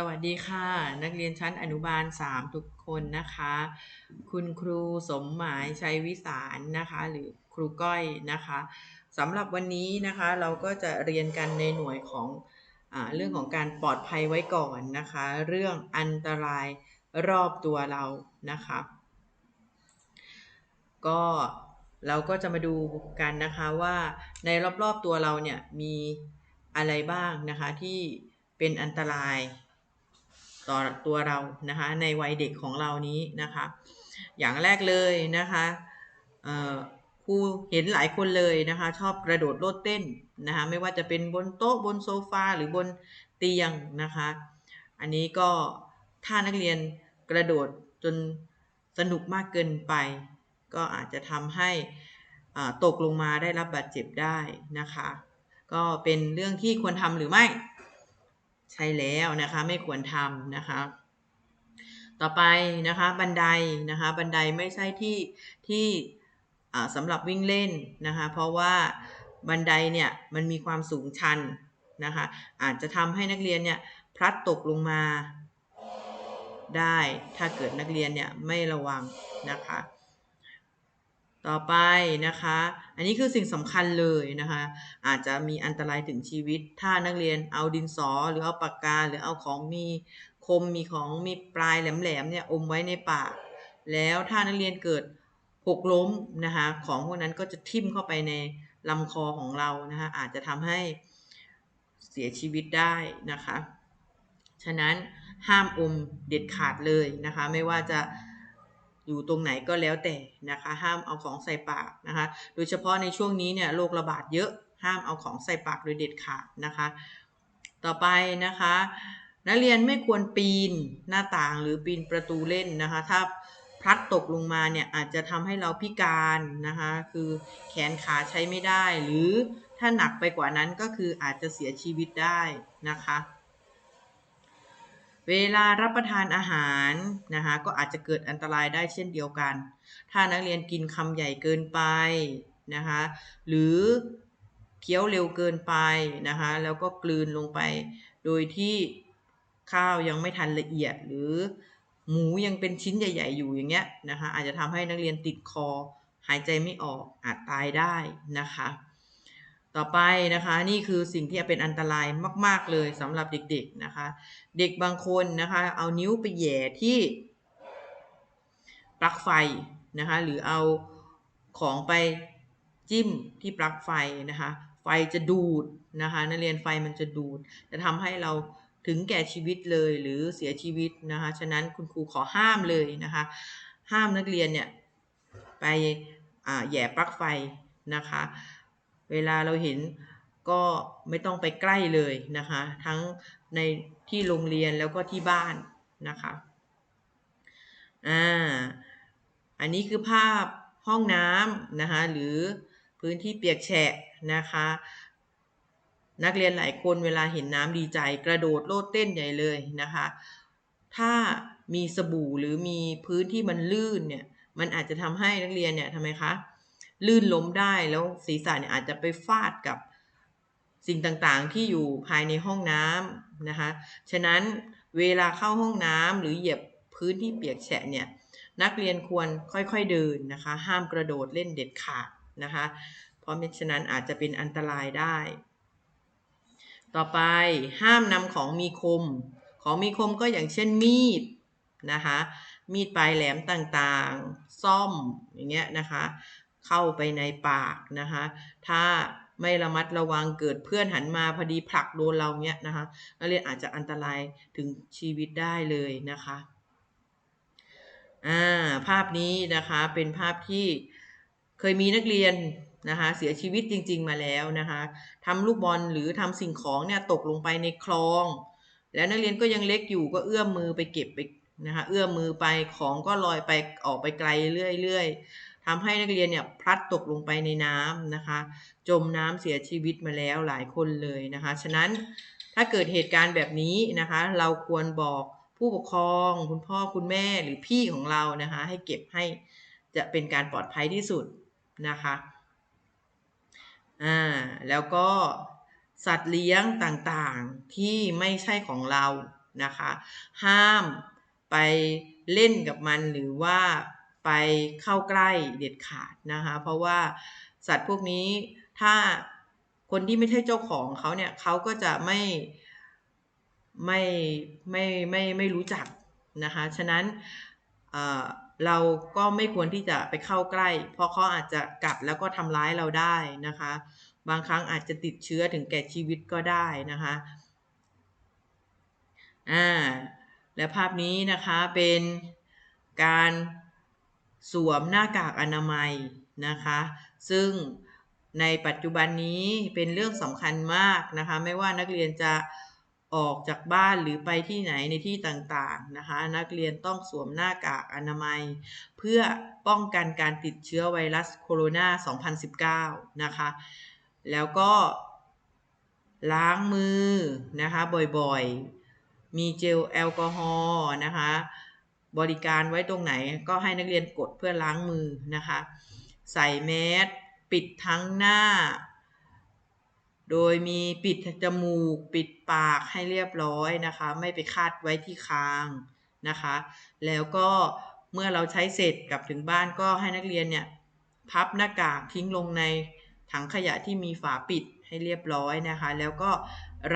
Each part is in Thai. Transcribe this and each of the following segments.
สวัสดีค่ะ นักเรียนชั้นอนุบาล 3 ทุกคนนะคะ คุณครูสมหมายชัยวิสารนะคะ หรือครูก้อยนะคะสำหรับวันนี้นะคะเราก็จะเรียนกันในหน่วยของอเรื่องของการปลอดภัยไว้ก่อนนะคะ เรื่องอันตรายรอบตัวเรานะคะ ก็เราก็จะมาดูกันนะคะว่าในรอบๆตัวเราเนี่ยมีอะไรบ้างนะคะที่เป็นอันตราย ต่อตัวเรานะคะในวัยเด็กของเรานี้นะคะ อย่างแรกเลยนะคะครูเห็นหลายคนเลยนะคะชอบกระโดดโลดเต้นนะคะไม่ว่าจะเป็นบนโต๊ะบนโซฟาหรือบนเตียงนะคะอันนี้ก็ถ้านักเรียนกระโดดจนสนุกมากเกินไป ก็อาจจะทำให้ตกลงมาได้รับบาดเจ็บได้นะคะ ก็เป็นเรื่องที่ควรทำหรือไม่ ใช่แล้วนะคะไม่ควรทำนะคะต่อไปนะคะบันไดนะคะบันไดไม่ใช่ที่ที่สำหรับวิ่งเล่นนะคะเพราะว่าบันไดเนี่ยมันมีความสูงชันนะคะอาจจะทำให้นักเรียนเนี่ยพลัดตกลงมาได้ถ้าเกิดนักเรียนเนี่ยไม่ระวังนะคะ ต่อไปนะคะ อันนี้คือสิ่งสำคัญเลยนะคะ อาจจะมีอันตรายถึงชีวิต ถ้านักเรียนเอาดินสอหรือเอาปากกาหรือเอาของมีคมมีของมีปลายแหลมๆเนี่ยอมไว้ในปาก แล้วถ้านักเรียนเกิดหกล้มนะคะของพวกนั้นก็จะทิ่มเข้าไปในลำคอของเรานะคะอาจจะทำให้เสียชีวิตได้นะคะ ฉะนั้นห้ามอมเด็ดขาดเลยนะคะ ไม่ว่าจะ อยู่ตรงไหนก็แล้วแต่นะคะห้ามเอาของใส่ปากนะคะ โดยเฉพาะในช่วงนี้เนี่ยโรคระบาดเยอะห้ามเอาของใส่ปากโดยเด็ดขาดนะคะ ต่อไปนะคะ นักเรียนไม่ควรปีนหน้าต่างหรือปีนประตูเล่นนะคะ ถ้าพลัดตกลงมาเนี่ยอาจจะทำให้เราพิการนะคะ คือแขนขาใช้ไม่ได้ หรือถ้าหนักไปกว่านั้นก็คืออาจจะเสียชีวิตได้นะคะ เวลารับประทานอาหารนะคะก็อาจจะเกิดอันตรายได้เช่นเดียวกัน ถ้านักเรียนกินคำใหญ่เกินไปนะคะหรือเคี้ยวเร็วเกินไปนะคะแล้วก็กลืนลงไป โดยที่ข้าวยังไม่ทันละเอียด หรือหมูยังเป็นชิ้นใหญ่ ๆ อยู่อย่างเงี้ยนะคะอาจจะทำให้นักเรียนติดคอ หายใจไม่ออกอาจตายได้นะคะ ต่อไปนะคะนี่คือสิ่งที่เป็นอันตรายมาก ๆเลยสำหรับเด็กๆนะคะ เด็กบางคนนะคะเอานิ้วไปแย่ที่ปลั๊กไฟนะคะหรือเอาของไปจิ้มที่ปลั๊กไฟนะคะไฟจะดูดนะคะนักเรียนไฟมันจะดูด จะทำให้เราถึงแก่ชีวิตเลยหรือเสียชีวิตนะคะฉะนั้นคุณครูขอห้ามเลยนะคะห้ามนักเรียนเนี่ยไปแย่ปลั๊กไฟนะคะ เวลาเราเห็นก็ไม่ต้องไปใกล้เลยนะคะ ทั้งในที่โรงเรียนแล้วก็ที่บ้านนะคะอ่าอันนี้คือภาพห้องน้ำนะคะหรือพื้นที่เปียกแฉะนะคะ นักเรียนหลายคนเวลาเห็นน้ำดีใจกระโดดโลดเต้นใหญ่เลยนะคะ ถ้ามีสบู่หรือมีพื้นที่มันลื่นเนี่ยมันอาจจะทำให้นักเรียนเนี่ยทำไมคะ ลื่นล้มได้แล้วศีรษะเนี่ยอาจจะไปฟาดกับสิ่งต่างๆ ที่อยู่ภายในห้องน้ำนะคะ ฉะนั้นเวลาเข้าห้องน้ำหรือเหยียบพื้นที่เปียกแฉะเนี่ยนักเรียนควรค่อยๆเดินนะคะ ห้ามกระโดดเล่นเด็ดขาดนะคะ เพราะม่ฉะนั้นอาจจะเป็นอันตรายได้ ต่อไปห้ามนำของมีคม ของมีคมก็อย่างเช่นมีดนะคะ มีดปลายแหลมต่างๆ ซ่อมอย่างเงี้ยนะคะ เข้าไปในปากนะคะ ถ้าไม่ระมัดระวังเกิดเพื่อนหันมาพอดีผลักโดนเราเนี้ยนะคะนักเรียนอาจจะอันตรายถึงชีวิตได้เลยนะคะอ่าภาพนี้นะคะเป็นภาพที่เคยมีนักเรียนนะคะเสียชีวิตจริง ๆมาแล้วนะคะทำลูกบอลหรือทำสิ่งของเนี่ยตกลงไปในคลอง แล้วนักเรียนก็ยังเล็กอยู่ก็เอื้อมมือไปเก็บไปนะคะเอื้อมมือไปของก็ลอยไปออกไปไกลเรื่อยๆ ทำให้นักเรียนเนี่ยพลัดตกลงไปในน้ำนะคะ จมน้ำเสียชีวิตมาแล้วหลายคนเลยนะคะ ฉะนั้นถ้าเกิดเหตุการณ์แบบนี้นะคะ เราควรบอกผู้ปกครอง คุณพ่อคุณแม่หรือพี่ของเรานะคะ ให้เก็บให้จะเป็นการปลอดภัยที่สุดนะคะอ่าแล้วก็สัตว์เลี้ยงต่างๆที่ไม่ใช่ของเรานะคะ ห้ามไปเล่นกับมันหรือว่า ไปเข้าใกล้เด็ดขาดนะคะ เพราะว่าสัตว์พวกนี้ถ้าคนที่ไม่ใช่เจ้าของเขาเนี่ยเขาก็จะไม่ไม่ไม่ไม่ไม่รู้จักนะคะ ฉะนั้นเเราก็ไม่ควรที่จะไปเข้าใกล้ เพราะเขาอาจจะกัดแล้วก็ทำร้ายเราได้นะคะ บางครั้งอาจจะติดเชื้อถึงแก่ชีวิตก็ได้นะคะอ่าและภาพนี้นะคะเป็นการ สวมหน้ากากอนามัยนะคะ ซึ่งในปัจจุบันนี้เป็นเรื่องสำคัญมากนะคะ ไม่ว่านักเรียนจะออกจากบ้านหรือไปที่ไหนในที่ต่างๆนะคะ นักเรียนต้องสวมหน้ากากอนามัย เพื่อป้องกันการติดเชื้อไวรัสโคโรนา 2019 นะคะ แล้วก็ล้างมือนะคะบ่อยๆ มีเจลแอลกอฮอล์นะคะ บริการไว้ตรงไหนก็ให้นักเรียนกดเพื่อล้างมือนะคะ ใส่แมสปิดทั้งหน้า โดยมีปิดจมูก ปิดปากให้เรียบร้อยนะคะ ไม่ไปคาดไว้ที่คางนะคะ แล้วก็เมื่อเราใช้เสร็จกลับถึงบ้านก็ให้นักเรียนเนี่ยพับหน้ากากทิ้งลงในถังขยะที่มีฝาปิดให้เรียบร้อยนะคะ แล้วก็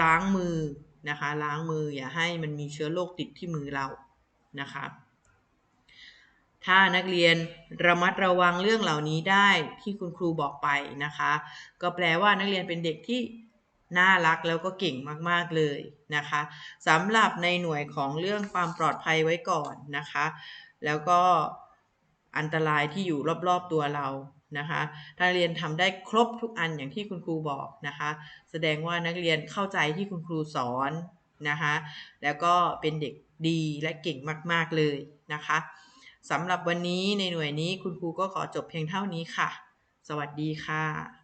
ล้างมือนะคะ ล้างมืออย่าให้มันมีเชื้อโรคติดที่มือเรา นะคะถ้านักเรียนระมัดระวังเรื่องเหล่านี้ได้ที่คุณครูบอกไปนะคะ ก็แปลว่านักเรียนเป็นเด็กที่น่ารักแล้วก็เก่งมากๆเลยนะคะสำหรับในหน่วยของเรื่องความปลอดภัยไว้ก่อนนะคะ แล้วก็อันตรายที่อยู่รอบๆตัวเรานะคะถ้าเรียนทำได้ครบทุกอันอย่างที่คุณครูบอกนะคะ แสดงว่านักเรียนเข้าใจที่คุณครูสอน นะคะแล้วก็เป็นเด็กดีและเก่งมาก ๆ เลยนะคะสำหรับวันนี้ในหน่วยนี้คุณครูก็ขอจบเพียงเท่านี้ค่ะ สวัสดีค่ะ